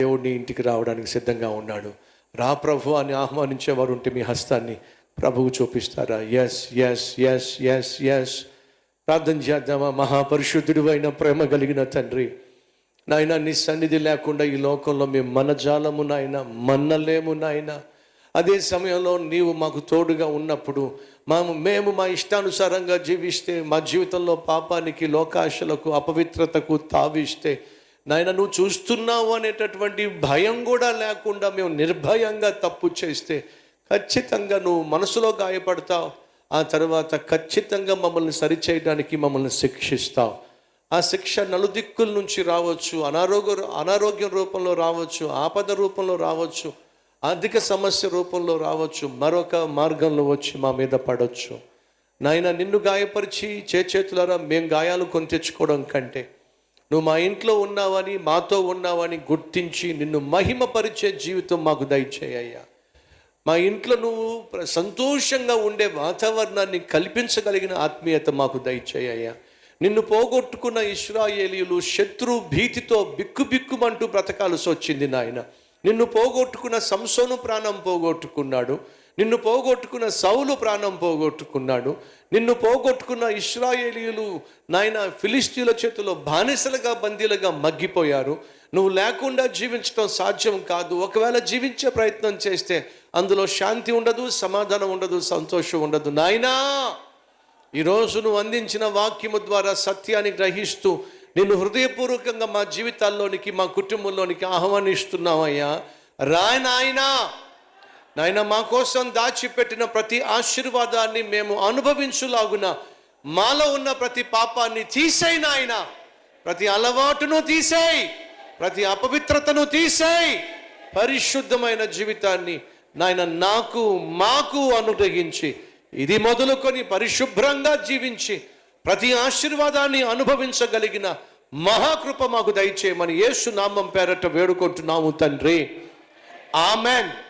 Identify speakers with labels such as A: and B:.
A: దేవుడు నీ ఇంటికి రావడానికి సిద్ధంగా ఉన్నాడు. రా ప్రభు అని ఆహ్వానించేవారు ఉంటే మీ హస్తాన్ని ప్రభువు చూపిస్తారా? Yes yes yes yes yes ప్రార్థన చేద్దామా? మహాపరిశుద్ధుడు అయిన ప్రేమ కలిగిన తండ్రి. నాయన నీ సన్నిధి లేకుండా ఈ లోకంలో మేము మనజాలము నాయన మన్నలేము నాయన. అదే సమయంలో నీవు మాకు తోడుగా ఉన్నప్పుడు మేము మేము మా ఇష్టానుసారంగా జీవిస్తే మా జీవితంలో పాపానికి లోకాశలకు అపవిత్రతకు తావిస్తే నాయన నువ్వు చూస్తున్నావు అనేటటువంటి భయం కూడా లేకుండా మేము నిర్భయంగా తప్పు చేస్తే ఖచ్చితంగా నువ్వు మనసులో గాయపడతావు. ఆ తర్వాత ఖచ్చితంగా మమ్మల్ని సరిచేయడానికి మమ్మల్ని శిక్షిస్తావు. ఆ శిక్ష నలుదిక్కుల నుంచి రావచ్చు అనారోగ్య అనారోగ్యం రూపంలో రావచ్చు ఆపద రూపంలో రావచ్చు ఆర్థిక సమస్య రూపంలో రావచ్చు మరొక మార్గంలో వచ్చి మా మీద పడవచ్చు నాయన నిన్ను గాయపరిచి చేతులారా మేము గాయాలు కొని తెచ్చుకోవడం కంటే నువ్వు మా ఇంట్లో ఉన్నావని మాతో ఉన్నావని గుర్తించి నిన్ను మహిమపరిచే జీవితం మాకు దయచేయ్యా మా ఇంట్లో నువ్వు సంతోషంగా ఉండే వాతావరణాన్ని కల్పించగలిగిన ఆత్మీయత మాకు దయచేయ్యా నిన్ను పోగొట్టుకున్న ఇస్రాయేలీలు శత్రు భీతితో బిక్కుబిక్కుమంటూ బ్రతకాల్సి వచ్చింది నాయన. నిన్ను పోగొట్టుకున్న సంసోను ప్రాణం పోగొట్టుకున్నాడు. నిన్ను పోగొట్టుకున్న సౌలు ప్రాణం పోగొట్టుకున్నాడు. నిన్ను పోగొట్టుకున్న ఇస్రాయేలీలు నాయన ఫిలిస్తీన్ల చేతిలో బానిసలుగా బందీలుగా మగ్గిపోయారు. నువ్వు లేకుండా జీవించడం సాధ్యం కాదు. ఒకవేళ జీవించే ప్రయత్నం చేస్తే అందులో శాంతి ఉండదు సమాధానం ఉండదు సంతోషం ఉండదు. నాయనా ఈరోజు నువ్వు అందించిన వాక్యము ద్వారా సత్యాన్ని గ్రహిస్తూ నిన్ను హృదయపూర్వకంగా మా జీవితాల్లోనికి మా కుటుంబంలోనికి ఆహ్వానిస్తున్నావయ్యా. రాయనాయనా నాయన మా కోసం దాచిపెట్టిన ప్రతి ఆశీర్వాదాన్ని మేము అనుభవించులాగున మాలో ఉన్న ప్రతి పాపాన్ని తీసేయి నాయన. ప్రతి అలవాటును తీసేయి ప్రతి అపవిత్రతను తీసేయి పరిశుద్ధమైన జీవితాన్ని నాయన నాకు మాకు అనుగ్రహించి ఇది మొదలుకొని పరిశుభ్రంగా జీవించి ప్రతి ఆశీర్వాదాన్ని అనుభవించగలిగిన మహాకృప మాకు దయచేయమని యేసు నామం పేరట వేడుకుంటున్నాము తండ్రి. ఆమెన్.